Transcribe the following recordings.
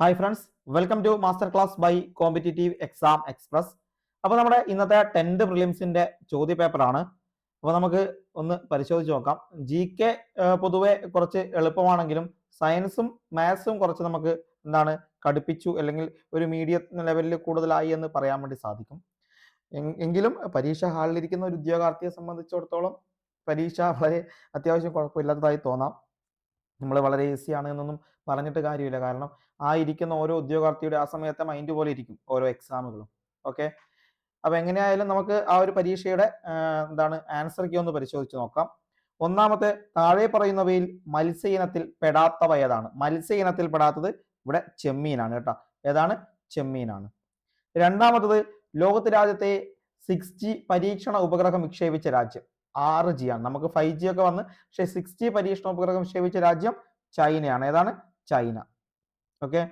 Hi friends welcome to master class by competitive exam express അപ്പോൾ നമ്മുടെ ഇന്നത്തെ tenth പ്രിലിംസിന്റെ ചോദ്യ പേപ്പറാണ്. അപ്പോൾ നമുക്ക് ഒന്ന് പരിശോധിച്ച് നോക്കാം. ജി കെ പൊതുവെ കുറച്ച് എളുപ്പമാണെങ്കിലും സയൻസും മാത്സും കുറച്ച് നമുക്ക് എന്താണ് കടുപ്പിച്ചു അല്ലെങ്കിൽ ഒരു മീഡിയം ലെവലിൽ കൂടുതലായി എന്ന് പറയാൻ വേണ്ടി സാധിക്കും. എങ്- എങ്കിലും പരീക്ഷ ഹാളിലിരിക്കുന്ന ഒരു ഉദ്യോഗാർത്ഥിയെ സംബന്ധിച്ചിടത്തോളം പരീക്ഷ വളരെ അത്യാവശ്യം കുഴപ്പമില്ലാത്തതായി തോന്നാം. നമ്മൾ വളരെ ഈസിയാണ് എന്നൊന്നും പറഞ്ഞിട്ട് കാര്യമില്ല. കാരണം ആ ഇരിക്കുന്ന ഓരോ ഉദ്യോഗാർത്ഥിയുടെ ആ സമയത്തെ മൈൻഡ് പോലെ ഇരിക്കും ഓരോ എക്സാമുകളും ഓക്കെ അപ്പൊ എങ്ങനെയായാലും നമുക്ക് ആ ഒരു പരീക്ഷയുടെ എന്താണ് ആൻസർ കീ ഒന്ന് പരിശോധിച്ച് നോക്കാം. ഒന്നാമത്തെ താഴെ പറയുന്നവയിൽ മത്സ്യ ഇനത്തിൽ പെടാത്തവ ഏതാണ്? മത്സ്യ ഇനത്തിൽ പെടാത്തത് ഇവിടെ ചെമ്മീനാണ് കേട്ടോ. ഏതാണ്? ചെമ്മീനാണ്. രണ്ടാമത്തത് ലോകത്തെ രാജ്യത്തെ സിക്സ് ജി പരീക്ഷണ ഉപഗ്രഹം വിക്ഷേപിച്ച രാജ്യം ആറ് ജി ആണ്. നമുക്ക് ഫൈവ് ജി ഒക്കെ വന്ന് പക്ഷെ സിക്സ് ജി പരീക്ഷണ ഉപഗ്രഹം വിക്ഷേപിച്ച രാജ്യം ചൈനയാണ്. ഏതാണ്? ചൈന. ഓക്കെ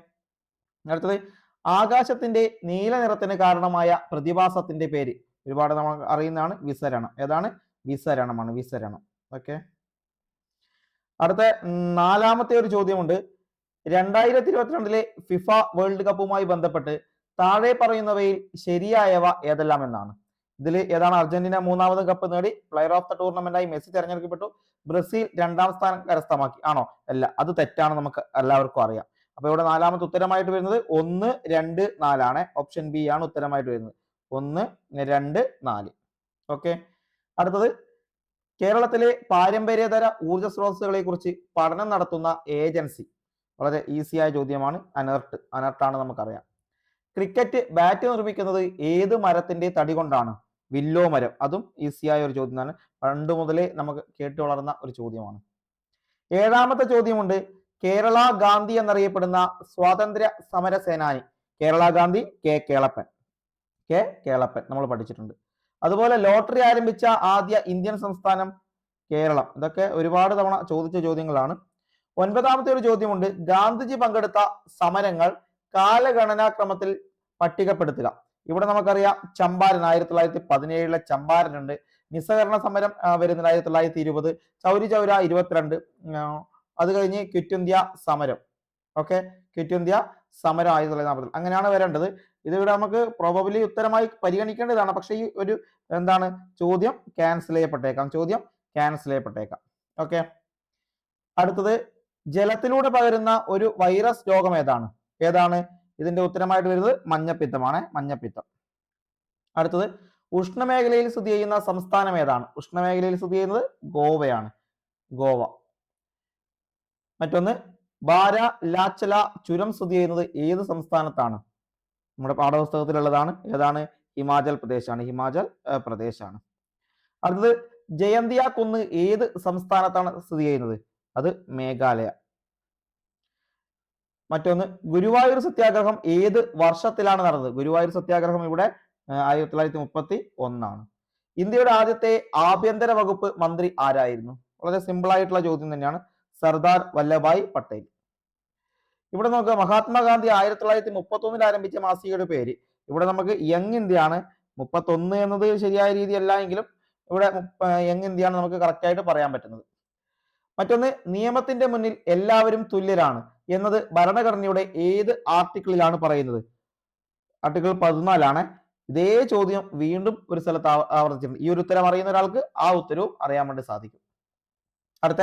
അടുത്തത് ആകാശത്തിന്റെ നീല നിറത്തിന് കാരണമായ പ്രതിഭാസത്തിന്റെ പേര്. ഒരുപാട് നമ്മൾ അറിയുന്നതാണ് വിസരണം. ഏതാണ്? വിസരണമാണ് വിസരണം. ഓക്കെ അടുത്ത നാലാമത്തെ ഒരു ചോദ്യമുണ്ട്. രണ്ടായിരത്തി ഇരുപത്തിരണ്ടിലെ ഫിഫ വേൾഡ് കപ്പുമായി ബന്ധപ്പെട്ട് താഴെ പറയുന്നവയിൽ ശരിയായവ ഏതെല്ലാം എന്നാണ് ഇതിൽ ഏതാണ്? അർജന്റീന മൂന്നാമത് കപ്പ് നേടി പ്ലെയർ ഓഫ് ദ ടൂർണമെന്റായി മെസ്സി തെരഞ്ഞെടുക്കപ്പെട്ടു. ബ്രസീൽ രണ്ടാം സ്ഥാനം കരസ്ഥമാക്കി. ആണോ? അല്ല അത് തെറ്റാണ് നമുക്ക് എല്ലാവർക്കും അറിയാം. അപ്പൊ ഇവിടെ നാലാമത്തെ ഉത്തരമായിട്ട് വരുന്നത് ഒന്ന് രണ്ട് നാലാണ്. ഓപ്ഷൻ ബി ആണ് ഉത്തരമായിട്ട് വരുന്നത്. ഒന്ന് രണ്ട് നാല്. ഓക്കെ അടുത്തത് കേരളത്തിലെ പാരമ്പര്യേതര ഊർജ സ്രോതസ്സുകളെ കുറിച്ച് പഠനം നടത്തുന്ന ഏജൻസി. വളരെ ഈസിയായ ചോദ്യമാണ്. അനർട്ട് അനർട്ടാണ് നമുക്കറിയാം. ക്രിക്കറ്റ് ബാറ്റ് നിർമ്മിക്കുന്നത് ഏത് മരത്തിന്റെ തടി കൊണ്ടാണ്? വില്ലോ മരം. അതും ഈസിയായ ഒരു ചോദ്യമാണ്. പണ്ട് മുതലേ നമുക്ക് കേട്ടു വളർന്ന ഒരു ചോദ്യമാണ്. ഏഴാമത്തെ ചോദ്യമുണ്ട്. കേരള ഗാന്ധി എന്നറിയപ്പെടുന്ന സ്വാതന്ത്ര്യ സമര സേനാനി. കേരള ഗാന്ധി കെ കേളപ്പൻ. കെ കേളപ്പൻ നമ്മൾ പഠിച്ചിട്ടുണ്ട്. അതുപോലെ ലോട്ടറി ആരംഭിച്ച ആദ്യ ഇന്ത്യൻ സംസ്ഥാനം കേരളം. ഇതൊക്കെ ഒരുപാട് തവണ ചോദിച്ച ചോദ്യങ്ങളാണ്. ഒൻപതാമത്തെ ഒരു ചോദ്യമുണ്ട്. ഗാന്ധിജി പങ്കെടുത്ത സമരങ്ങൾ കാലഗണനാക്രമത്തിൽ പട്ടികപ്പെടുത്തുക. ഇവിടെ നമുക്കറിയാം ചമ്പാരൻ ആയിരത്തി തൊള്ളായിരത്തി പതിനേഴിലെ ചമ്പാരൻ ഉണ്ട് നിസ്സഹകരണ സമരം വരുന്നത് ആയിരത്തി തൊള്ളായിരത്തി ഇരുപത് ചൗരി ചൗര ഇരുപത്തിരണ്ട്. അത് കഴിഞ്ഞ് ക്വിറ്റ് ഇന്ത്യ സമരം. ഓക്കെ ക്വിറ്റ് ഇന്ത്യ സമരം ആയിരത്തി തൊള്ളായിരത്തി നാൽപ്പത്തി അങ്ങനെയാണ് വരേണ്ടത്. ഇത് ഇവിടെ നമുക്ക് പ്രോബബിലി ഉത്തരമായി പരിഗണിക്കേണ്ടതാണ്. പക്ഷേ ഈ ഒരു എന്താണ്? ചോദ്യം ക്യാൻസൽ ചെയ്യപ്പെട്ടേക്കാം. ചോദ്യം ക്യാൻസൽ ചെയ്യപ്പെട്ടേക്കാം. ഓക്കെ അടുത്തത് ജലത്തിലൂടെ പകരുന്ന ഒരു വൈറസ് രോഗം ഏതാണ്? ഏതാണ്? ഇതിന്റെ ഉത്തരമായിട്ട് വരുന്നത് മഞ്ഞപ്പിത്തമാണ്. മഞ്ഞപ്പിത്തം. അടുത്തത് ഉഷ്ണമേഖലയിൽ സ്ഥിതി ചെയ്യുന്ന സംസ്ഥാനം ഏതാണ്? ഉഷ്ണമേഖലയിൽ സ്ഥിതി ചെയ്യുന്നത് ഗോവയാണ്. ഗോവ. മറ്റൊന്ന് ബാര ലാച്ചല ചുരം സ്ഥിതി ചെയ്യുന്നത് ഏത് സംസ്ഥാനത്താണ്? നമ്മുടെ പാഠപുസ്തകത്തിലുള്ളതാണ്. ഏതാണ്? ഹിമാചൽ പ്രദേശാണ്. ഹിമാചൽ പ്രദേശ് പ്രദേശാണ്. അടുത്തത് ജയന്തിയ കുന്ന് ഏത് സംസ്ഥാനത്താണ് സ്ഥിതി ചെയ്യുന്നത്? അത് മേഘാലയ. മറ്റൊന്ന് ഗുരുവായൂർ സത്യാഗ്രഹം ഏത് വർഷത്തിലാണ് നടന്നത്? ഗുരുവായൂർ സത്യാഗ്രഹം ഇവിടെ ആയിരത്തി തൊള്ളായിരത്തി മുപ്പത്തി ഒന്നാണ് ഇന്ത്യയുടെ ആദ്യത്തെ ആഭ്യന്തര വകുപ്പ് മന്ത്രി ആരായിരുന്നു? വളരെ സിമ്പിൾ ആയിട്ടുള്ള ചോദ്യം തന്നെയാണ്. സർദാർ വല്ലഭായ് പട്ടേൽ. ഇവിടെ നോക്കുക മഹാത്മാഗാന്ധി ആയിരത്തി തൊള്ളായിരത്തി മുപ്പത്തി ഒന്നിൽ ആരംഭിച്ച മാസികയുടെ പേര്. ഇവിടെ നമുക്ക് യങ് ഇന്ത്യ ആണ് മുപ്പത്തൊന്ന് എന്നത് ശരിയായ രീതിയല്ല എങ്കിലും ഇവിടെ യങ് ഇന്ത്യ ആണ് നമുക്ക് കറക്റ്റായിട്ട് പറയാൻ പറ്റുന്നത്. മറ്റൊന്ന് നിയമത്തിന്റെ മുന്നിൽ എല്ലാവരും തുല്യരാണ് എന്നത് ഭരണഘടനയുടെ ഏത് ആർട്ടിക്കിളിലാണ് പറയുന്നത്? ആർട്ടിക്കിൾ പതിനാലാണ്. ഇതേ ചോദ്യം വീണ്ടും ഒരു സ്ഥലത്ത് ആവർത്തിച്ചിട്ടുണ്ട്. ഈ ഒരു ഉത്തരം അറിയുന്ന ഒരാൾക്ക് ആ ഉത്തരവും അറിയാൻ വേണ്ടി സാധിക്കും. അടുത്ത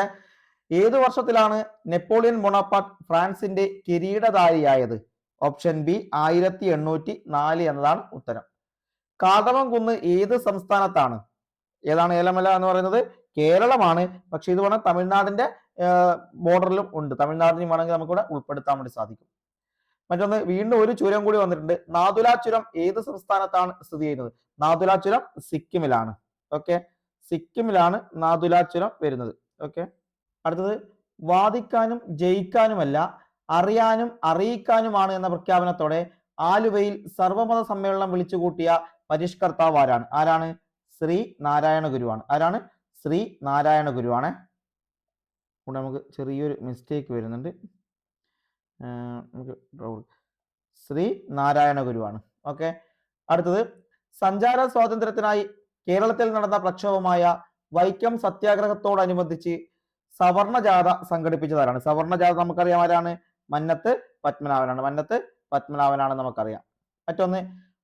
ഏത് വർഷത്തിലാണ് നെപ്പോളിയൻ ബൊണപ്പാർട്ട് ഫ്രാൻസിന്റെ കിരീടധാരിയായത്? ഓപ്ഷൻ ബി ആയിരത്തി എണ്ണൂറ്റി നാല് എന്നതാണ് ഉത്തരം. കാതമം കുന്ന് ഏത് സംസ്ഥാനത്താണ്? ഏതാണ് ഏലമല എന്ന് പറയുന്നത്? കേരളമാണ്. പക്ഷെ ഇത് വേണം തമിഴ്നാടിന്റെ ബോർഡറിലും ഉണ്ട്. തമിഴ്നാടിനും വേണമെങ്കിൽ നമുക്കിവിടെ ഉൾപ്പെടുത്താൻ വേണ്ടി സാധിക്കും. മറ്റൊന്ന് വീണ്ടും ഒരു ചുരം കൂടി വന്നിട്ടുണ്ട്. നാതുല ചുരം ഏത് സംസ്ഥാനത്താണ് സ്ഥിതി ചെയ്യുന്നത്? നാതുല ചുരം സിക്കിമിലാണ്. ഓക്കെ? സിക്കിമിലാണ് നാതുല ചുരം വരുന്നത്. ഓക്കെ? അടുത്തത് വാദിക്കാനും ജയിക്കാനുമല്ല അറിയാനും അറിയിക്കാനുമാണ് എന്ന പ്രഖ്യാപനത്തോടെ ആലുവയിൽ സർവമത സമ്മേളനം വിളിച്ചുകൂട്ടിയ പരിഷ്കർത്താവ് ആരാണ്? ആരാണ്? ശ്രീ നാരായണ ഗുരുവാണ്. ആരാണ്? ശ്രീ നാരായണ ഗുരുവാണ്. നമുക്ക് ചെറിയൊരു മിസ്റ്റേക്ക് വരുന്നുണ്ട്. ശ്രീ നാരായണ ഗുരുവാണ്. ഓക്കെ. അടുത്തത് സഞ്ചാര സ്വാതന്ത്ര്യത്തിനായി കേരളത്തിൽ നടന്ന പ്രക്ഷോഭമായ വൈക്കം സത്യാഗ്രഹത്തോടനുബന്ധിച്ച് സവർണ ജാഥ സംഘടിപ്പിച്ചതാരാണ്? സവർണ ജാഥ നമുക്കറിയാം ആരാണ്? മന്നത്ത് പത്മനാഭനാണ്. മന്നത്ത് പത്മനാഭനാണ് നമുക്കറിയാം. മറ്റൊന്ന്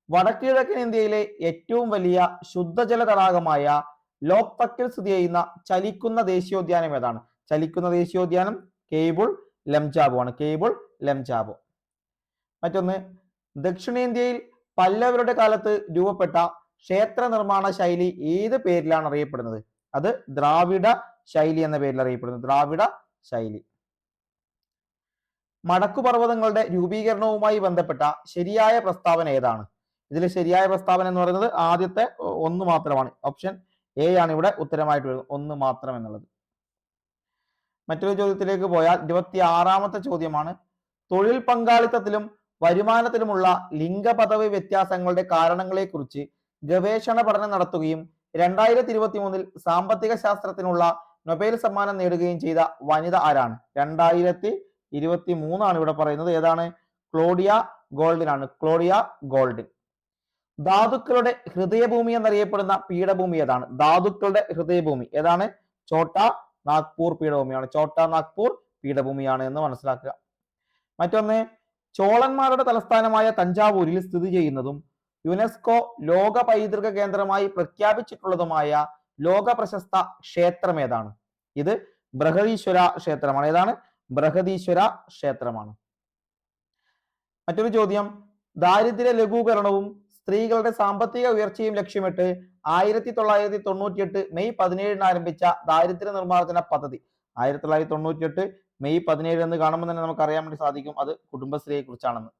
വടക്കുകിഴക്കൻ ഇന്ത്യയിലെ ഏറ്റവും വലിയ ശുദ്ധജല തടാകമായ ലോക്തക്കിൽ സ്ഥിതി ചെയ്യുന്ന ചലിക്കുന്ന ദേശീയോദ്യാനം ഏതാണ്? ചലിക്കുന്ന ദേശീയോദ്യാനം കേബിൾ ലംജാബു ആണ്. കേബിൾ ലംജാബു. മറ്റൊന്ന് ദക്ഷിണേന്ത്യയിൽ പല്ലവരുടെ കാലത്ത് രൂപപ്പെട്ട ക്ഷേത്ര നിർമ്മാണ ശൈലി ഏത് പേരിലാണ് അറിയപ്പെടുന്നത്? അത് ദ്രാവിഡ ശൈലി എന്ന പേരിൽ അറിയപ്പെടുന്നു. ദ്രാവിഡ ശൈലി. മടക്കുപർവതങ്ങളുടെ രൂപീകരണവുമായി ബന്ധപ്പെട്ട ശരിയായ പ്രസ്താവന ഏതാണ്? ഇതിൽ ശരിയായ പ്രസ്താവന എന്ന് പറയുന്നത് ആദ്യത്തെ ഒന്ന് മാത്രമാണ്. ഓപ്ഷൻ എ ആണ് ഇവിടെ ഉത്തരമായിട്ട് വരുന്നത്. ഒന്ന് മാത്രം എന്നുള്ളത്. മറ്റൊരു ചോദ്യത്തിലേക്ക് പോയാൽ ഇരുപത്തി ആറാമത്തെ ചോദ്യമാണ്. തൊഴിൽ പങ്കാളിത്തത്തിലും വരുമാനത്തിലുമുള്ള ലിംഗപദവി വ്യത്യാസങ്ങളുടെ കാരണങ്ങളെക്കുറിച്ച് ഗവേഷണ പഠനം നടത്തുകയും രണ്ടായിരത്തി ഇരുപത്തി മൂന്നിൽ സാമ്പത്തിക ശാസ്ത്രത്തിനുള്ള നൊബേൽ സമ്മാനം നേടുകയും ചെയ്ത വനിത ആരാണ്? രണ്ടായിരത്തി ഇരുപത്തി മൂന്നാണ് ഇവിടെ പറയുന്നത്. ഏതാണ്? ക്ലോഡിയ ഗോൾഡിൻ ആണ് ക്ലോഡിയ ഗോൾഡിൻ. ധാതുക്കളുടെ ഹൃദയഭൂമി എന്നറിയപ്പെടുന്ന പീഠഭൂമി ഏതാണ്? ധാതുക്കളുടെ ഹൃദയഭൂമി. ഏതാണ്? ചോട്ട നാഗ്പൂർ പീഠഭൂമിയാണ്. ചോട്ട നാഗ്പൂർ പീഠഭൂമിയാണ് എന്ന് മനസ്സിലാക്കുക. മറ്റൊന്ന് ചോളന്മാരുടെ തലസ്ഥാനമായ തഞ്ചാവൂരിൽ സ്ഥിതി ചെയ്യുന്നതും യുനെസ്കോ ലോക പൈതൃക കേന്ദ്രമായി പ്രഖ്യാപിച്ചിട്ടുള്ളതുമായ ലോക പ്രശസ്ത ക്ഷേത്രം ഏതാണ്? ഇത് ബൃഹദീശ്വര ക്ഷേത്രമാണ്. ഏതാണ്? ബൃഹദീശ്വര ക്ഷേത്രമാണ്. മറ്റൊരു ചോദ്യം. ദാരിദ്ര്യ ലഘൂകരണവും സ്ത്രീകളുടെ സാമ്പത്തിക ഉയർച്ചയും ലക്ഷ്യമിട്ട് ആയിരത്തി തൊള്ളായിരത്തി തൊണ്ണൂറ്റിയെട്ട് മെയ് പതിനേഴിന് ആരംഭിച്ച ദാരിദ്ര്യ നിർമ്മാർജന പദ്ധതി. ആയിരത്തി തൊള്ളായിരത്തി തൊണ്ണൂറ്റിയെട്ട് മെയ് പതിനേഴ് എന്ന് കാണുമ്പോൾ തന്നെ നമുക്ക് അറിയാൻ വേണ്ടി സാധിക്കും അത് കുടുംബശ്രീയെ കുറിച്ചാണെന്ന്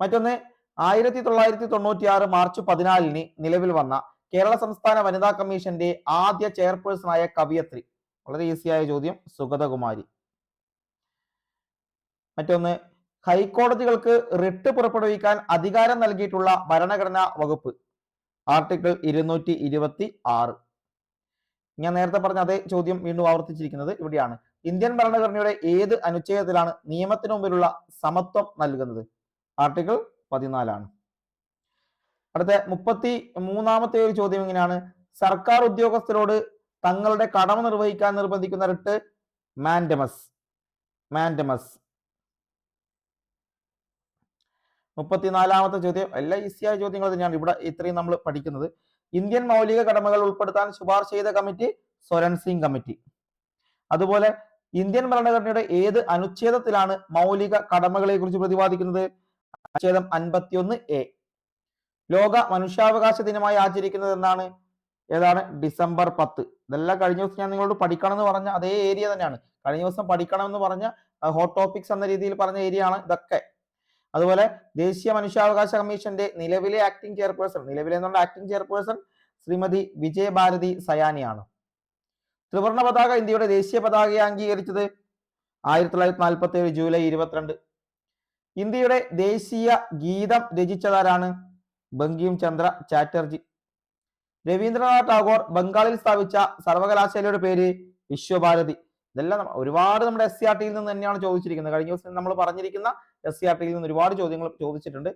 മറ്റൊന്ന് ആയിരത്തി തൊള്ളായിരത്തി തൊണ്ണൂറ്റി ആറ് മാർച്ച് പതിനാലിന് നിലവിൽ വന്ന കേരള സംസ്ഥാന വനിതാ കമ്മീഷന്റെ ആദ്യ ചെയർപേഴ്സണായ കവിയത്രി. വളരെ ഈസിയായ ചോദ്യം. സുഗതകുമാരി. മറ്റൊന്ന് ഹൈക്കോടതികൾക്ക് റിട്ട് പുറപ്പെടുവിക്കാൻ അധികാരം നൽകിയിട്ടുള്ള ഭരണഘടനാ വകുപ്പ്. ആർട്ടിക്കിൾ ഇരുന്നൂറ്റി ഇരുപത്തി ആറ് ഞാൻ നേരത്തെ പറഞ്ഞ അതേ ചോദ്യം വീണ്ടും ആവർത്തിച്ചിരിക്കുന്നത് ഇവിടെയാണ്. ഇന്ത്യൻ ഭരണഘടനയുടെ ഏത് അനുച്ഛേദത്തിലാണ് നിയമത്തിനു മുമ്പിലുള്ള സമത്വം നൽകുന്നത്? ആർട്ടിക്കിൾ പതിനാലാണ്. അടുത്ത മുപ്പത്തി മൂന്നാമത്തെ ഒരു ചോദ്യം ഇങ്ങനെയാണ്. സർക്കാർ ഉദ്യോഗസ്ഥരോട് തങ്ങളുടെ കടമ നിർവഹിക്കാൻ നിർബന്ധിക്കുന്ന റിട്ട് മാൻഡമസ്. മാൻഡമസ്. മുപ്പത്തിനാലാമത്തെ ചോദ്യം. എല്ലാ ഈസിയായ ചോദ്യങ്ങൾ തന്നെയാണ് ഇവിടെ ഇത്രയും നമ്മൾ പഠിക്കുന്നത്. ഇന്ത്യൻ മൗലിക കടമകൾ ഉൾപ്പെടുത്താൻ ശുപാർശ ചെയ്ത കമ്മിറ്റി സ്വരൺ സിംഗ് കമ്മിറ്റി. അതുപോലെ ഇന്ത്യൻ ഭരണഘടനയുടെ ഏത് അനുച്ഛേദത്തിലാണ് മൗലിക കടമകളെ കുറിച്ച് പ്രതിപാദിക്കുന്നത്? അനുച്ഛേദം അൻപത്തിയൊന്ന് എ. ലോക മനുഷ്യാവകാശ ദിനമായി ആചരിക്കുന്നത് എന്നാണ് ഏതാണ്? ഡിസംബർ പത്ത്. ഇതെല്ലാം കഴിഞ്ഞ ദിവസം ഞാൻ നിങ്ങളോട് പഠിക്കണം എന്ന് പറഞ്ഞ അതേ ഏരിയ തന്നെയാണ്. കഴിഞ്ഞ ദിവസം പഠിക്കണം എന്ന് പറഞ്ഞ ഹോട്ട് ടോപ്പിക്സ് എന്ന രീതിയിൽ പറഞ്ഞ ഏരിയ ആണ് ഇതൊക്കെ. അതുപോലെ ദേശീയ മനുഷ്യാവകാശ കമ്മീഷന്റെ നിലവിലെ ആക്ടിംഗ് ചെയർപേഴ്സൺ നിലവിലെ എന്നുള്ള ആക്ടിംഗ് ചെയർപേഴ്സൺ ശ്രീമതി വിജയഭാരതി സയാനിയാണ് ത്രിവർണ പതാക ഇന്ത്യയുടെ ദേശീയ പതാകയെ അംഗീകരിച്ചത് ആയിരത്തി തൊള്ളായിരത്തി നാൽപ്പത്തി ഏഴ് ജൂലൈ ഇരുപത്തിരണ്ട്. ഇന്ത്യയുടെ ദേശീയ ഗീതം രചിച്ചതാരാണ്? ബങ്കിം ചന്ദ്ര ചാറ്റർജി. രവീന്ദ്രനാഥ് ടാഗോർ ബംഗാളിൽ സ്ഥാപിച്ച സർവകലാശാലയുടെ പേര് വിശ്വഭാരതി. ഇതെല്ലാം ഒരുപാട് നമ്മുടെ എസ് സി ആർ ടിയിൽ നിന്ന് തന്നെയാണ് ചോദിച്ചിരിക്കുന്നത്. കഴിഞ്ഞ ദിവസം നമ്മൾ പറഞ്ഞിരിക്കുന്ന എസ് സി ആർ ടിയിൽ നിന്ന് ഒരുപാട് ചോദ്യങ്ങൾ ചോദിച്ചിട്ടുണ്ട്.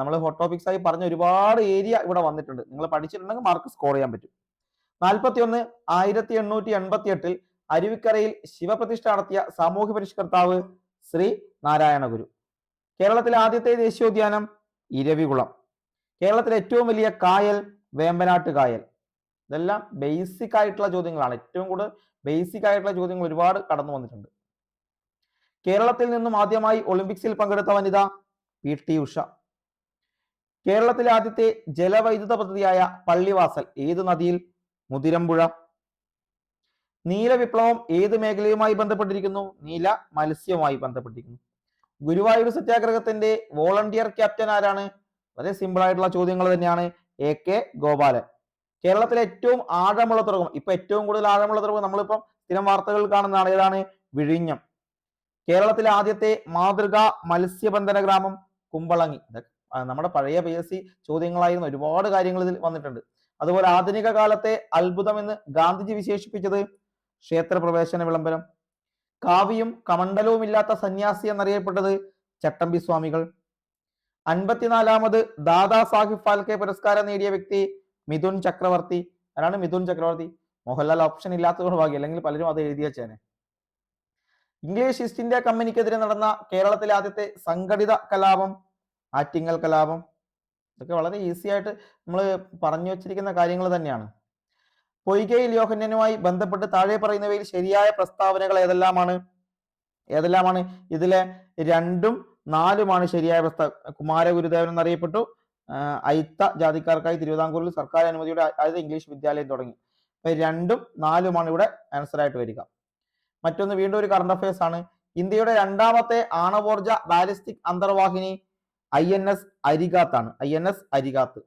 നമ്മൾ ഹോട്ട് ടോപ്പിക്സ് ആയി പറഞ്ഞ ഒരുപാട് ഏരിയ ഇവിടെ വന്നിട്ടുണ്ട്. നിങ്ങൾ പഠിച്ചിട്ടുണ്ടെങ്കിൽ മാർക്ക് സ്കോർ ചെയ്യാൻ പറ്റും. നാൽപ്പത്തി ഒന്ന് ആയിരത്തി എണ്ണൂറ്റി എൺപത്തി എട്ടിൽ അരുവിക്കരയിൽ ശിവപ്രതിഷ്ഠ നടത്തിയ സാമൂഹ്യ പരിഷ്കർത്താവ് ശ്രീ നാരായണ ഗുരു കേരളത്തിലെ ആദ്യത്തെ ദേശീയോദ്യാനം ഇരവികുളം. കേരളത്തിലെ ഏറ്റവും വലിയ കായൽ വേമ്പനാട്ട് കായൽ. ഇതെല്ലാം ബേസിക് ആയിട്ടുള്ള ചോദ്യങ്ങളാണ്. ഏറ്റവും കൂടുതൽ ബേസിക് ആയിട്ടുള്ള ചോദ്യങ്ങൾ ഒരുപാട് കടന്നു വന്നിട്ടുണ്ട്. കേരളത്തിൽ നിന്നും ആദ്യമായി ഒളിമ്പിക്സിൽ പങ്കെടുത്ത വനിത പി. ടി. ഉഷ. കേരളത്തിലെ ആദ്യത്തെ ജലവൈദ്യുത പദ്ധതിയായ പള്ളിവാസൽ ഏത് നദിയിൽ? മുതിരമ്പുഴ. നീല വിപ്ലവം ഏത് മേഖലയുമായി ബന്ധപ്പെട്ടിരിക്കുന്നു? നീല മത്സ്യവുമായി ബന്ധപ്പെട്ടിരിക്കുന്നു. ഗുരുവായൂർ സത്യാഗ്രഹത്തിന്റെ വോളണ്ടിയർ ക്യാപ്റ്റൻ ആരാണ്? വളരെ സിമ്പിൾ ആയിട്ടുള്ള ചോദ്യങ്ങൾ തന്നെയാണ് എ കെ ഗോപാലൻ. കേരളത്തിലെ ഏറ്റവും ആഴമുള്ള തുറമുഖം ഇപ്പൊ ഏറ്റവും കൂടുതൽ ആഴമുള്ള തുറമുഖം നമ്മളിപ്പം സ്ഥിരം വാർത്തകൾ കാണുന്നതാണ് ഏതാണ്? വിഴിഞ്ഞം. കേരളത്തിലെ ആദ്യത്തെ മാതൃകാ മത്സ്യബന്ധന ഗ്രാമം കുമ്പളങ്ങി. നമ്മുടെ പഴയ പി എസ് സി ചോദ്യങ്ങളായിരുന്നു ഒരുപാട് കാര്യങ്ങൾ ഇതിൽ വന്നിട്ടുണ്ട്. അതുപോലെ ആധുനിക കാലത്തെ അത്ഭുതം എന്ന് ഗാന്ധിജി വിശേഷിപ്പിച്ചത് ക്ഷേത്രപ്രവേശന വിളംബരം. കാവ്യം കമണ്ഡലവും ഇല്ലാത്ത സന്യാസി എന്നറിയപ്പെട്ടത് ചട്ടമ്പി സ്വാമികൾ. അൻപത്തിനാലാമത് ദാദാ സാഹിബ് ഫാൽക്കെ പുരസ്കാരം നേടിയ വ്യക്തി മിഥുൻ ചക്രവർത്തി. ആരാണ് മിഥുൻ ചക്രവർത്തി? മോഹൻലാൽ ഓപ്ഷൻ ഇല്ലാത്തതുകൊണ്ട് ഭാഗ്യം അല്ലെങ്കിൽ പലരും അത് എഴുതി വെച്ചേനെ. ഇംഗ്ലീഷ് ഈസ്റ്റ് ഇന്ത്യ കമ്പനിക്കെതിരെ നടന്ന കേരളത്തിലെ ആദ്യത്തെ സംഘടിത കലാപം ആറ്റിങ്ങൽ കലാപം. ഇതൊക്കെ വളരെ ഈസി ആയിട്ട് നമ്മൾ പറഞ്ഞു വച്ചിരിക്കുന്ന കാര്യങ്ങൾ തന്നെയാണ്. പൊയ്കയിൽ യോഹന്യനുമായി ബന്ധപ്പെട്ട് താഴെ പറയുന്നവയിൽ ശരിയായ പ്രസ്താവനകൾ ഏതെല്ലാമാണ്? ഏതെല്ലാമാണ്? ഇതിലെ രണ്ടും നാലുമാണ് ശരിയായ പ്രസ്താവ കുമാരഗുരുദേവൻ എന്നറിയപ്പെട്ടു. അയിത്ത ജാതിക്കാർക്കായി തിരുവിതാംകൂറിൽ സർക്കാർ അനുമതിയുടെ ആദ്യത്തെ ഇംഗ്ലീഷ് വിദ്യാലയം തുടങ്ങി. അപ്പൊ രണ്ടും നാലുമാണ് ഇവിടെ ആൻസർ ആയിട്ട് വരിക. മറ്റൊന്ന് വീണ്ടും ഒരു കറണ്ട് അഫയേഴ്സ് ആണ്. ഇന്ത്യയുടെ രണ്ടാമത്തെ ആണവോർജ ബാലിസ്റ്റിക് അന്തർവാഹിനി I N S അരികാത്താണ്. I N S Arighaat.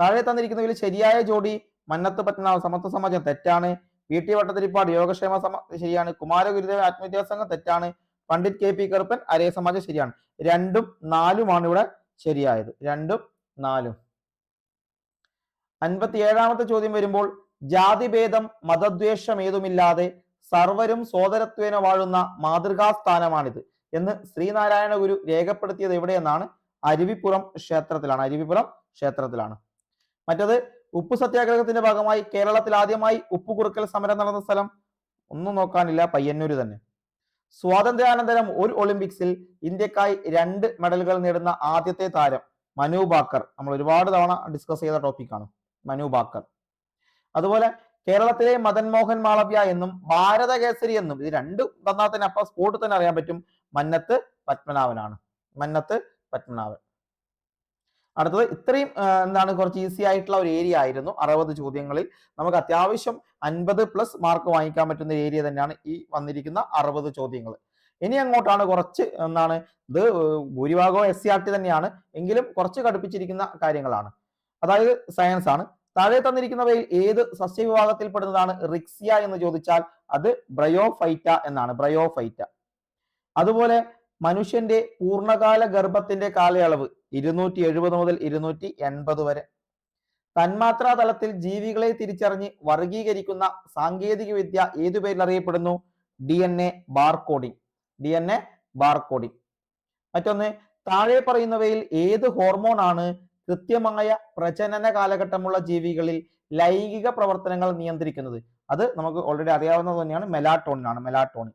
താഴെ തന്നിരിക്കുന്നതിൽ ശരിയായ ജോഡി മന്നത്ത് പത്മനാഭ സമത്വ സമാജം തെറ്റാണ്. വി ടി വട്ടത്തിരിപ്പാട് യോഗക്ഷേമ സമ ശരിയാണ്. കുമാരഗുരുദേവൻ ആത്മവിദ്യാസംഘം തെറ്റാണ്. പണ്ഡിറ്റ് കെ പി കറുപ്പൻ അരേ സമാജം ശരിയാണ്. രണ്ടും നാലുമാണ് ഇവിടെ ശരിയായത്. രണ്ടും നാലും. അൻപത്തി ഏഴാമത്തെ ചോദ്യം വരുമ്പോൾ ജാതിഭേദം മതദ്വേഷം ഏതുമില്ലാതെ സർവരും സോദരത്വേന വാഴുന്ന മാതൃകാസ്ഥാനമാണിത് എന്ന് ശ്രീനാരായണ ഗുരു രേഖപ്പെടുത്തിയത് എവിടെയെന്നാണ്? അരുവിപ്പുറം ക്ഷേത്രത്തിലാണ്. അരുവിപ്പുറം ക്ഷേത്രത്തിലാണ്. മറ്റത് ഉപ്പു സത്യാഗ്രഹത്തിന്റെ ഭാഗമായി കേരളത്തിൽ ആദ്യമായി ഉപ്പു കുറുക്കൽ സമരം നടന്ന സ്ഥലം ഒന്നും നോക്കാനില്ല. പയ്യന്നൂര് തന്നെ. സ്വാതന്ത്ര്യാനന്തരം ഒരു ഒളിമ്പിക്സിൽ ഇന്ത്യക്കായി രണ്ട് മെഡലുകൾ നേടുന്ന ആദ്യത്തെ താരം മനു ബാക്കർ. നമ്മൾ ഒരുപാട് തവണ ഡിസ്കസ് ചെയ്ത ടോപ്പിക്കാണ് മനു ബാക്കർ. അതുപോലെ കേരളത്തിലെ മദൻ മോഹൻ മാളവ്യ എന്നും ഭാരത കേസരി എന്നും ഇത് രണ്ടും തന്നാൽ തന്നെ അപ്പൊ സ്പോട്ട് തന്നെ അറിയാൻ പറ്റും. മന്നത്ത് പത്മനാഭനാണ്. മന്നത്ത് പത്മനാഭൻ. അടുത്തത് ഇത്രയും എന്താണ് കുറച്ച് ഈസി ആയിട്ടുള്ള ഒരു ഏരിയ ആയിരുന്നു. അറുപത് ചോദ്യങ്ങളിൽ നമുക്ക് അത്യാവശ്യം അൻപത് പ്ലസ് മാർക്ക് വാങ്ങിക്കാൻ പറ്റുന്ന ഏരിയ തന്നെയാണ് ഈ വന്നിരിക്കുന്ന അറുപത് ചോദ്യങ്ങൾ. ഇനി അങ്ങോട്ടാണ് കുറച്ച് എന്താണ് ഇത് ഭൂരിഭാഗവും എസ് സി ആർ ടി തന്നെയാണ്. എങ്കിലും കുറച്ച് കടുപ്പിച്ചിരിക്കുന്ന കാര്യങ്ങളാണ്. അതായത് സയൻസ് ആണ്. താഴെ തന്നിരിക്കുന്നവയിൽ ഏത് സസ്യവിഭാഗത്തിൽപ്പെടുന്നതാണ് റിക്സിയ എന്ന് ചോദിച്ചാൽ അത് ബ്രയോഫൈറ്റ എന്നാണ്. ബ്രയോഫൈറ്റ. അതുപോലെ മനുഷ്യന്റെ പൂർണകാല ഗർഭത്തിന്റെ കാലയളവ് ഇരുന്നൂറ്റി എഴുപത് മുതൽ ഇരുന്നൂറ്റി എൺപത് വരെ. തന്മാത്രാ തലത്തിൽ ജീവികളെ തിരിച്ചറിഞ്ഞ് വർഗീകരിക്കുന്ന സാങ്കേതിക വിദ്യ ഏതു പേരിൽ അറിയപ്പെടുന്നു? D N A barcoding D N A barcoding മറ്റൊന്ന് താഴെ പറയുന്നവയിൽ ഏത് ഹോർമോൺ ആണ് കൃത്യമായ പ്രജനന കാലഘട്ടമുള്ള ജീവികളിൽ ലൈംഗിക പ്രവർത്തനങ്ങൾ നിയന്ത്രിക്കുന്നത്? അത് നമുക്ക് ഓൾറെഡി അറിയാവുന്നത് തന്നെയാണ് മെലാട്ടോണിനാണ് മെലാട്ടോണിൻ.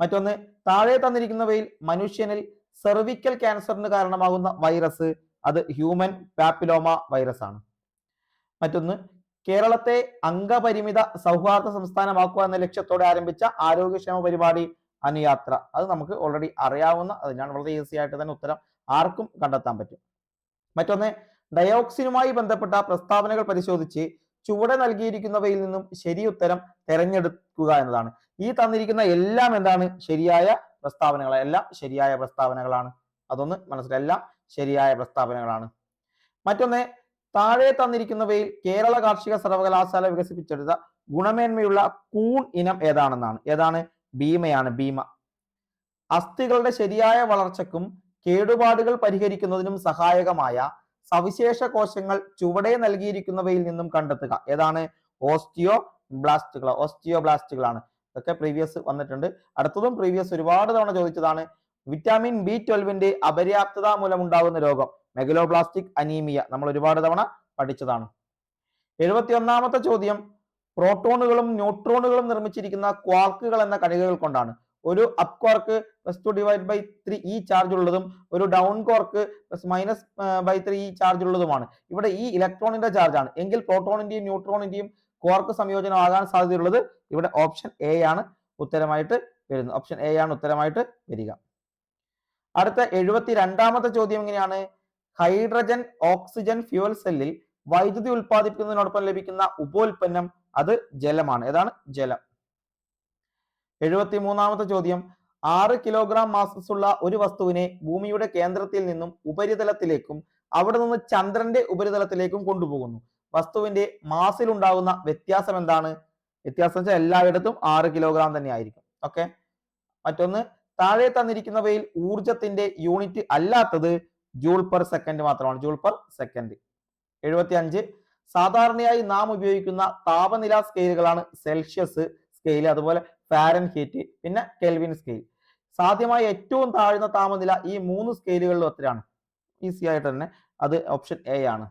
മറ്റൊന്ന് താഴെ തന്നിരിക്കുന്നവയിൽ മനുഷ്യനിൽ സെർവിക്കൽ ക്യാൻസറിന് കാരണമാകുന്ന വൈറസ് അത് ഹ്യൂമൻ പാപ്പിലോമ വൈറസ് ആണ്. മറ്റൊന്ന് കേരളത്തെ അംഗപരിമിത സൗഹാർദ്ദ സംസ്ഥാനമാക്കുക എന്ന ലക്ഷ്യത്തോടെ ആരംഭിച്ച ആരോഗ്യക്ഷേമ പരിപാടി അനുയാത്ര അത് നമുക്ക് ഓൾറെഡി അറിയാവുന്ന അതിനാണ് വളരെ ഈസി ആയിട്ട് തന്നെ ഉത്തരം ആർക്കും കണ്ടെത്താൻ പറ്റും. മറ്റൊന്ന് ഡയോക്സിനുമായി ബന്ധപ്പെട്ട പ്രസ്താവനകൾ പരിശോധിച്ച് ചുവടെ നൽകിയിരിക്കുന്നവയിൽ നിന്നും ശരി ഉത്തരം തെരഞ്ഞെടുക്കുക എന്നതാണ്. ഈ തന്നിരിക്കുന്ന എല്ലാം എന്താണ്? ശരിയായ പ്രസ്താവനകൾ എല്ലാം ശരിയായ പ്രസ്താവനകളാണ്. അതൊന്ന് മനസ്സിലായി. എല്ലാം ശരിയായ പ്രസ്താവനകളാണ്. മറ്റൊന്ന് താഴെ തന്നിരിക്കുന്നവയിൽ കേരള കാർഷിക സർവകലാശാല വികസിപ്പിച്ചെടുത്ത ഗുണമേന്മയുള്ള കൂൺ ഇനം ഏതാണെന്നാണ്. ഏതാണ്? ഭീമയാണ് ഭീമ. അസ്ഥികളുടെ ശരിയായ വളർച്ചയ്ക്കും കേടുപാടുകൾ പരിഹരിക്കുന്നതിനും സഹായകമായ സവിശേഷ കോശങ്ങൾ ചുവടെ നൽകിയിരിക്കുന്നവയിൽ നിന്നും കണ്ടെത്തുക. ഏതാണ്? ഓസ്റ്റിയോ ബ്ലാസ്റ്റുകൾ ഓസ്റ്റിയോ ബ്ലാസ്റ്റുകളാണ് ഇതൊക്കെ പ്രീവിയസ് വന്നിട്ടുണ്ട്. അടുത്തതും പ്രീവിയസ് ഒരുപാട് തവണ ചോദിച്ചതാണ് വിറ്റാമിൻ ബി ട്വൽവിന്റെ അപര്യാപ്തത മൂലമുണ്ടാകുന്ന രോഗം മെഗലോപ്ലാസ്റ്റിക് അനീമിയ നമ്മൾ ഒരുപാട് തവണ പഠിച്ചതാണ്. എഴുപത്തി ഒന്നാമത്തെ ചോദ്യം പ്രോട്ടോണുകളും ന്യൂട്രോണുകളും നിർമ്മിച്ചിരിക്കുന്ന ക്വാർക്കുകൾ എന്ന കണികകൾ കൊണ്ടാണ്. ഒരു up quark plus two divide by three e charge ഉള്ളതും ഒരു down quark plus minus by three e charge ഉള്ളതുമാണ്. ഇവിടെ ഈ ഇലക്ട്രോണിന്റെ ചാർജ് ആണ്. എങ്കിൽ പ്രോട്ടോണിന്റെയും ന്യൂട്രോണിന്റെയും ക്വാർക്ക് സംയോജനം ആകാൻ സാധ്യതയുള്ളത് ഇവിടെ ഓപ്ഷൻ എ ആണ് ഉത്തരമായിട്ട് വരുന്നത്. ഓപ്ഷൻ എ ആണ് ഉത്തരമായിട്ട് വരിക. അടുത്ത എഴുപത്തി രണ്ടാമത്തെ ചോദ്യം എങ്ങനെയാണ്? ഹൈഡ്രജൻ ഓക്സിജൻ ഫ്യൂവൽ സെല്ലിൽ വൈദ്യുതി ഉൽപ്പാദിപ്പിക്കുന്നതിനോടൊപ്പം ലഭിക്കുന്ന ഉപോൽപ്പന്നം അത് ജലമാണ്. ഏതാണ്? ജലം. എഴുപത്തി മൂന്നാമത്തെ ചോദ്യം. ആറ് കിലോഗ്രാം മാസസ് ഉള്ള ഒരു വസ്തുവിനെ ഭൂമിയുടെ കേന്ദ്രത്തിൽ നിന്നും ഉപരിതലത്തിലേക്കും അവിടെ നിന്ന് ചന്ദ്രന്റെ ഉപരിതലത്തിലേക്കും കൊണ്ടുപോകുന്നു. വസ്തുവിന്റെ മാസിൽ ഉണ്ടാകുന്ന വ്യത്യാസം എന്താണ്? വ്യത്യാസം വെച്ചാൽ എല്ലായിടത്തും ആറ് കിലോഗ്രാം തന്നെ ആയിരിക്കും ഓക്കെ മറ്റൊന്ന് താഴെ തന്നിരിക്കുന്നവയിൽ ഊർജത്തിന്റെ യൂണിറ്റ് അല്ലാത്തത് ജൂൾ പെർ സെക്കൻഡ് മാത്രമാണ്. Joule per second. എഴുപത്തി അഞ്ച് സാധാരണയായി നാം ഉപയോഗിക്കുന്ന താപനില സ്കെയിലുകളാണ് സെൽഷ്യസ് സ്കെയിൽ അതുപോലെ ഫാരൻ ഹീറ്റ് പിന്നെ കെൽവിൻ സ്കെയിൽ സാധ്യമായ ഏറ്റവും താഴ്ന്ന താപനില ഈ മൂന്ന് സ്കെയിലുകളിൽ ഒത്തിരാണ് ഈസി ആയിട്ട് തന്നെ. അത് ഓപ്ഷൻ എ ആണ്.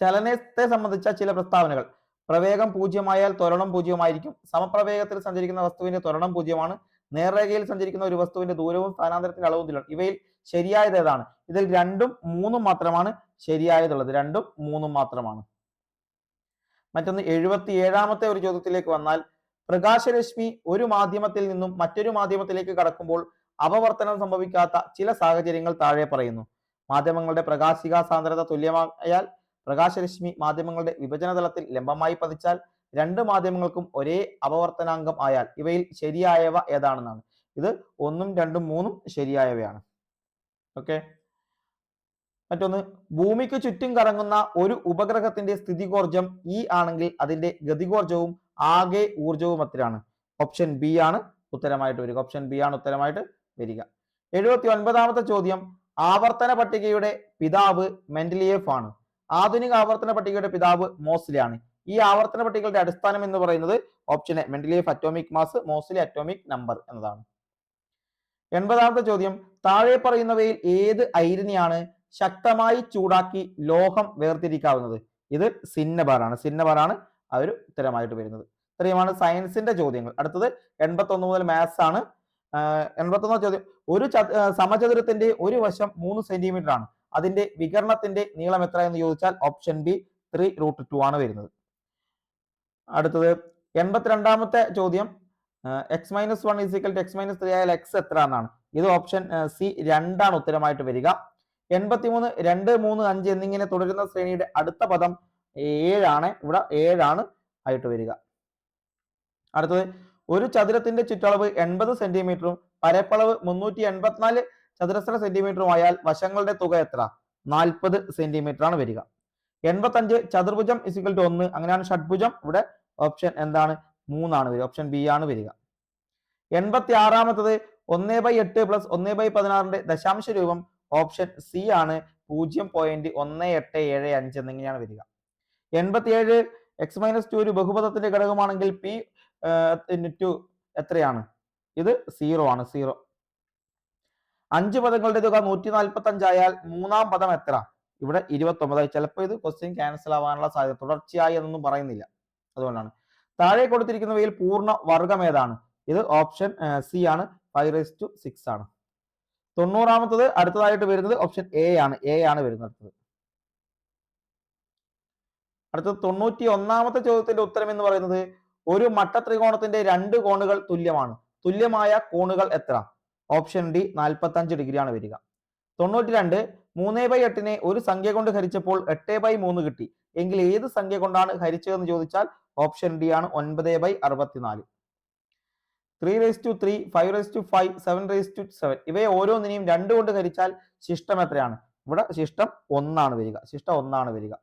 ചലനത്തെ സംബന്ധിച്ച ചില പ്രസ്താവനകൾ. പ്രവേഗം പൂജ്യമായാൽ ത്വരണം പൂജ്യമായിരിക്കും. സമപ്രവേഗത്തിൽ സഞ്ചരിക്കുന്ന വസ്തുവിന്റെ ത്വരണം പൂജ്യമാണ്. നേർരേഖയിൽ സഞ്ചരിക്കുന്ന ഒരു വസ്തുവിന്റെ ദൂരവും സ്ഥാനാന്തരത്തിന്റെ അളവും തുല്യമാണ് ഇവയിൽ ശരിയായത് ഏതാണ്? ഇതിൽ രണ്ടും മൂന്നും മാത്രമാണ് ശരിയായതുള്ളത്. രണ്ടും മൂന്നും മാത്രമാണ്. മറ്റൊന്ന് എഴുപത്തി ഏഴാമത്തെ ഒരു ചോദ്യത്തിലേക്ക് വന്നാൽ പ്രകാശരശ്മി ഒരു മാധ്യമത്തിൽ നിന്നും മറ്റൊരു മാധ്യമത്തിലേക്ക് കടക്കുമ്പോൾ അപവർത്തനം സംഭവിക്കാത്ത ചില സാഹചര്യങ്ങൾ താഴെ പറയുന്നു. മാധ്യമങ്ങളുടെ പ്രകാശിക സാന്ദ്രത തുല്യമായാൽ പ്രകാശരശ്മി മാധ്യമങ്ങളുടെ വിഭജന തലത്തിൽ ലംബമായി പതിച്ചാൽ രണ്ട് മാധ്യമങ്ങൾക്കും ഒരേ അപവർത്തനാംഗം ആയാൽ ഇവയിൽ ശരിയായവ ഏതാണെന്നാണ്. ഇത് ഒന്നും രണ്ടും മൂന്നും ശരിയായവയാണ്. ഓക്കെ. മറ്റൊന്ന് ഭൂമിക്ക് ചുറ്റും കറങ്ങുന്ന ഒരു ഉപഗ്രഹത്തിന്റെ സ്ഥിതികോർജം ഇ ആണെങ്കിൽ അതിന്റെ ഗതികോർജവും ആകെ ഊർജവും എത്രയാണ് ഓപ്ഷൻ ബി ആണ് ഉത്തരമായിട്ട് വരിക. ഓപ്ഷൻ ബി ആണ് ഉത്തരമായിട്ട് വരിക. എഴുപത്തി ഒൻപതാമത്തെ ചോദ്യം ആവർത്തന പട്ടികയുടെ പിതാവ് മെന്റലിയേഫ് ആണ്. ആധുനിക ആവർത്തന പട്ടികയുടെ പിതാവ് മോസ്ലിയാണ്. ഈ ആവർത്തന പട്ടികയുടെ അടിസ്ഥാനം എന്ന് പറയുന്നത് option A മെന്റലീഫ് atomic mass Moseley atomic number എന്നതാണ്. എൺപതാമത്തെ ചോദ്യം താഴെ പറയുന്നവയിൽ ഏത് ഐരിനിയാണ് ശക്തമായി ചൂടാക്കി ലോഹം വേർതിരിക്കാവുന്നത്? ഇത് സിന്നബാറാണ്. സിന്നബാറാണ് ആ ഒരു ഉത്തരമായിട്ട് വരുന്നത്. ഇത്രയുമാണ് സയൻസിന്റെ ചോദ്യങ്ങൾ. അടുത്തത് എൺപത്തൊന്ന് മുതൽ മാത്സ് ആണ്. എൺപത്തൊന്നാം ചോദ്യം ഒരു ചതു- സമചതുരത്തിന്റെ ഒരു വശം മൂന്ന് സെന്റിമീറ്റർ ആണ്. അതിന്റെ വികരണത്തിന്റെ നീളം എത്ര എന്ന് ചോദിച്ചാൽ option B three root two ആണ് വരുന്നത്. അടുത്തത് എൺപത്തിരണ്ടാമത്തെ ചോദ്യം x minus one is equal two x minus three ആയാൽ എക്സ് എത്ര എന്നാണ് ഇത് ഓപ്ഷൻ സി രണ്ടാണ് ഉത്തരമായിട്ട് വരിക. എൺപത്തിമൂന്ന് രണ്ട് മൂന്ന് അഞ്ച് എന്നിങ്ങനെ തുടരുന്ന ശ്രേണിയുടെ അടുത്ത പദം ഏഴാണ്. ഇവിടെ ഏഴാണ് ആയിട്ട് വരിക. അടുത്തത് ഒരു ചതുരത്തിന്റെ ചുറ്റളവ് എൺപത് സെന്റിമീറ്ററും പരപ്പളവ് മുന്നൂറ്റി എൺപത്തിനാല് ചതുരശ്ര സെന്റിമീറ്ററും ആയാൽ വശങ്ങളുടെ തുക എത്ര? നാൽപ്പത് സെന്റിമീറ്റർ ആണ് വരിക. എൺപത്തഞ്ച് ചതുർഭുജം ഇസിക്കൽ ടു ഒന്ന്. അങ്ങനെയാണ് ഷഡ്ഭുജം. ഇവിടെ ഓപ്ഷൻ എന്താണ്? മൂന്നാണ് വരിക. ഓപ്ഷൻ ബി ആണ് വരിക. എൺപത്തി ആറാമത്തത് ഒന്ന് ബൈ എട്ട് പ്ലസ് ഒന്ന് ബൈ പതിനാറിന്റെ ദശാംശ രൂപം ഓപ്ഷൻ സി ആണ്. പൂജ്യം പോയിന്റ് ഒന്ന് എട്ട് ഏഴ് അഞ്ച് എന്നിങ്ങനെയാണ് വരിക. എൺപത്തിയേഴ് എക്സ് മൈനസ് ടു ഒരു ബഹുപദത്തിന്റെ ഘടകമാണെങ്കിൽ പി ടു എത്രയാണ്? ഇത് സീറോ ആണ്. സീറോ അഞ്ച് പദങ്ങളുടെ തുക നൂറ്റി നാൽപ്പത്തി അഞ്ചായാൽ മൂന്നാം പദം എത്ര? ഇവിടെ ഇരുപത്തി ഒമ്പതായി ചിലപ്പോൾ ഇത് ക്വസ്റ്റ്യൻ ക്യാൻസൽ ആവാനുള്ള സാധ്യത തുടർച്ചയായി എന്നൊന്നും പറയുന്നില്ല. അതുകൊണ്ടാണ്. താഴെ കൊടുത്തിരിക്കുന്നവയിൽ പൂർണ വർഗം ഏതാണ്? ഇത് ഓപ്ഷൻ സി ആണ്. ഫൈവ് റേസ് ടു സിക്സ് ആണ്. തൊണ്ണൂറാമത്തത് അടുത്തതായിട്ട് വരുന്നത് ഓപ്ഷൻ എ ആണ്. എ ആണ് വരുന്നത് അടുത്തത്. തൊണ്ണൂറ്റി ഒന്നാമത്തെ ചോദ്യത്തിന്റെ ഉത്തരം എന്ന് പറയുന്നത് ഒരു മട്ട ത്രികോണത്തിന്റെ രണ്ട് കോണുകൾ തുല്യമാണ്. തുല്യമായ കോണുകൾ എത്ര? ഓപ്ഷൻ ഡി നാൽപ്പത്തി അഞ്ച് ഡിഗ്രിയാണ് വരിക. തൊണ്ണൂറ്റി രണ്ട് മൂന്ന് ബൈ എട്ടിനെ ഒരു സംഖ്യ കൊണ്ട് ഹരിച്ചപ്പോൾ എട്ട് ബൈ മൂന്ന് കിട്ടി. എങ്കിൽ ഏത് സംഖ്യ കൊണ്ടാണ് ഹരിച്ചതെന്ന് ചോദിച്ചാൽ ഓപ്ഷൻ ഡി ആണ് ഒൻപത് ബൈ അറുപത്തിനാല്. Three raise to three five raise to five seven raise to seven ഇവയെ ഓരോന്നിനെയും രണ്ട് കൊണ്ട് ഹരിച്ചാൽ ശിഷ്ടം എത്രയാണ്? ഇവിടെ ശിഷ്ടം ഒന്നാണ് വരിക. ശിഷ്ടം ഒന്നാണ് വരിക.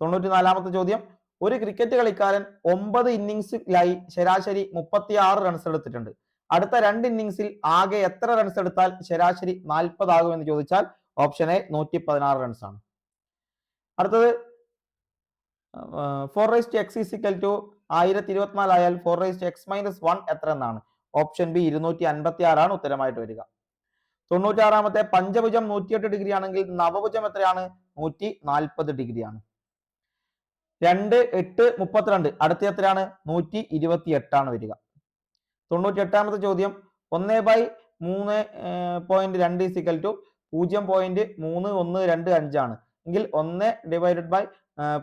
തൊണ്ണൂറ്റി നാലാമത്തെ ചോദ്യം. ഒരു ക്രിക്കറ്റ് കളിക്കാരൻ ഒമ്പത് ഇന്നിങ്സിലായി ശരാശരി മുപ്പത്തി ആറ് റൺസ് എടുത്തിട്ടുണ്ട്. അടുത്ത രണ്ട് ഇന്നിങ്സിൽ ആകെ എത്ര റൺസ് എടുത്താൽ ശരാശരി നാൽപ്പതാകും എന്ന് ചോദിച്ചാൽ ഓപ്ഷൻ എ നൂറ്റി പതിനാറ് റൺസ് ആണ്. അടുത്തത് four raise to x is equal to ആയിരത്തി ഇരുപത്തിനാലായാൽ four raise to x minus one എത്ര എന്നാണ്? ഓപ്ഷൻ ബി ഇരുന്നൂറ്റി അൻപത്തി ആറാണ് ഉത്തരമായിട്ട് വരിക. തൊണ്ണൂറ്റാറാമത്തെ പഞ്ചഭുജം നൂറ്റിയെട്ട് ഡിഗ്രി ആണെങ്കിൽ നവഭുജം എത്രയാണ്? നൂറ്റി നാൽപ്പത് ഡിഗ്രിയാണ് രണ്ട് എട്ട് മുപ്പത്തിരണ്ട്. അടുത്ത എത്രയാണ്? നൂറ്റി ഇരുപത്തി എട്ടാണ് വരിക. തൊണ്ണൂറ്റി എട്ടാമത്തെ ചോദ്യം. ഒന്ന് ബൈ മൂന്ന് പോയിന്റ് രണ്ട് ഇസിക്കൽ ടു പൂജ്യം പോയിന്റ് മൂന്ന് ഒന്ന് രണ്ട് അഞ്ചാണ് എങ്കിൽ ഒന്ന് ഡിവൈഡഡ് ബൈ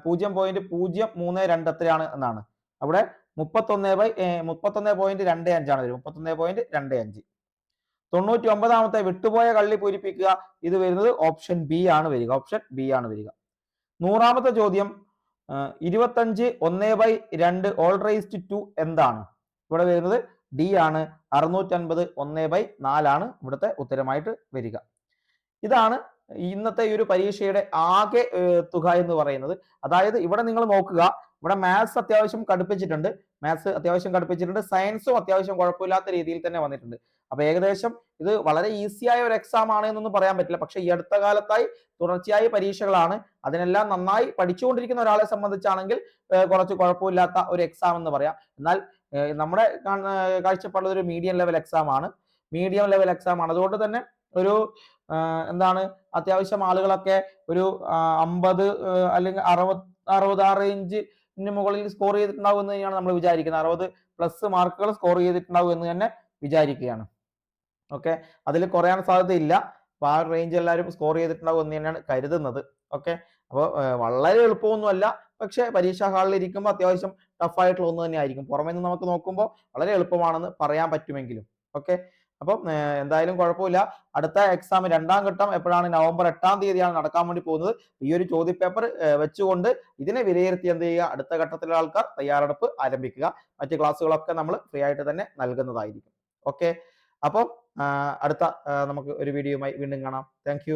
പൂജ്യം പോയിന്റ് പൂജ്യം മൂന്ന് രണ്ട് എത്രയാണ് എന്നാണ്. അവിടെ മുപ്പത്തൊന്ന് ബൈ മുപ്പത്തൊന്ന് പോയിന്റ് രണ്ട് അഞ്ചാണ് വരും. മുപ്പത്തൊന്ന് പോയിന്റ് രണ്ട് അഞ്ച്. തൊണ്ണൂറ്റി ഒമ്പതാമത്തെ വിട്ടുപോയ കള്ളി പൂരിപ്പിക്കുക. ഇത് വരുന്നത് ഓപ്ഷൻ ബി ആണ് വരിക. ഓപ്ഷൻ ബി ആണ് വരിക. നൂറാമത്തെ ചോദ്യം ഇരുപത്തഞ്ച് ഒന്ന് ബൈ രണ്ട് ഓൾ റൈസ്ഡ് ടു എന്താണ്? ഇവിടെ വരുന്നത് ഡി ആണ് അറുന്നൂറ്റൻപത് ഒന്ന് ബൈ നാലാണ് ഇവിടുത്തെ ഉത്തരമായിട്ട് വരിക. ഇതാണ് ഇന്നത്തെ ഈ ഒരു പരീക്ഷയുടെ ആകെ തുക എന്ന് പറയുന്നത്. അതായത് ഇവിടെ നിങ്ങൾ നോക്കുക ഇവിടെ മാത്സ് അത്യാവശ്യം കടുപ്പിച്ചിട്ടുണ്ട്. മാത്സ് അത്യാവശ്യം കടുപ്പിച്ചിട്ടുണ്ട്. സയൻസും അത്യാവശ്യം കുഴപ്പമില്ലാത്ത രീതിയിൽ തന്നെ വന്നിട്ടുണ്ട്. അപ്പൊ ഏകദേശം ഇത് വളരെ ഈസിയായ ഒരു എക്സാം ആണ് എന്നൊന്നും പറയാൻ പറ്റില്ല. പക്ഷെ ഈ അടുത്ത കാലത്തായി തുടർച്ചയായ പരീക്ഷകളാണ്. അതിനെല്ലാം നന്നായി പഠിച്ചുകൊണ്ടിരിക്കുന്ന ഒരാളെ സംബന്ധിച്ചാണെങ്കിൽ കുറച്ച് കുഴപ്പമില്ലാത്ത ഒരു എക്സാം എന്ന് പറയാം. എന്നാൽ നമ്മുടെ കാഴ്ചപ്പാടിൽ ഒരു മീഡിയം ലെവൽ എക്സാം ആണ്. മീഡിയം ലെവൽ എക്സാം ആണ്. അതുകൊണ്ട് തന്നെ ഒരു എന്താണ് അത്യാവശ്യം ആളുകളൊക്കെ ഒരു അമ്പത് അല്ലെങ്കിൽ അറുപത് അറുപത് ആ റേഞ്ചിന് മുകളിൽ സ്കോർ ചെയ്തിട്ടുണ്ടാവും എന്ന് തന്നെയാണ് നമ്മൾ വിചാരിക്കുന്നത്. അറുപത് പ്ലസ് മാർക്കുകൾ സ്കോർ ചെയ്തിട്ടുണ്ടാവും എന്ന് തന്നെ വിചാരിക്കുകയാണ്. ഓക്കെ? അതിൽ കുറയാൻ സാധ്യതയില്ല. അപ്പോൾ ആ റേഞ്ച് എല്ലാവരും സ്കോർ ചെയ്തിട്ടുണ്ടാവും എന്ന് തന്നെയാണ് കരുതുന്നത്. ഓക്കെ? അപ്പോൾ വളരെ എളുപ്പമൊന്നുമല്ല. പക്ഷേ പരീക്ഷാ ഹാളിൽ ഇരിക്കുമ്പോൾ അത്യാവശ്യം ടഫായിട്ടുള്ള ഒന്ന് തന്നെ ആയിരിക്കും പുറമേ നിന്ന് നമുക്ക് നോക്കുമ്പോൾ വളരെ എളുപ്പമാണെന്ന് പറയാൻ പറ്റുമെങ്കിലും. ഓക്കെ അപ്പം എന്തായാലും കുഴപ്പമില്ല. അടുത്ത എക്സാം രണ്ടാം ഘട്ടം എപ്പോഴാണ്? നവംബർ എട്ടാം തീയതിയാണ് നടക്കാൻ വേണ്ടി പോകുന്നത്. ഈ ഒരു ചോദ്യപേപ്പർ വെച്ചുകൊണ്ട് ഇതിനെ വിലയിരുത്തി എന്ത് ചെയ്യുക? അടുത്ത ഘട്ടത്തിലെ ആൾക്കാർ തയ്യാറെടുപ്പ് ആരംഭിക്കുക. മറ്റ് ക്ലാസ്സുകളൊക്കെ നമ്മൾ ഫ്രീ ആയിട്ട് തന്നെ നൽകുന്നതായിരിക്കും. ഓക്കെ അപ്പം അടുത്ത നമുക്ക് ഒരു വീഡിയോയുമായി വീണ്ടും കാണാം. താങ്ക്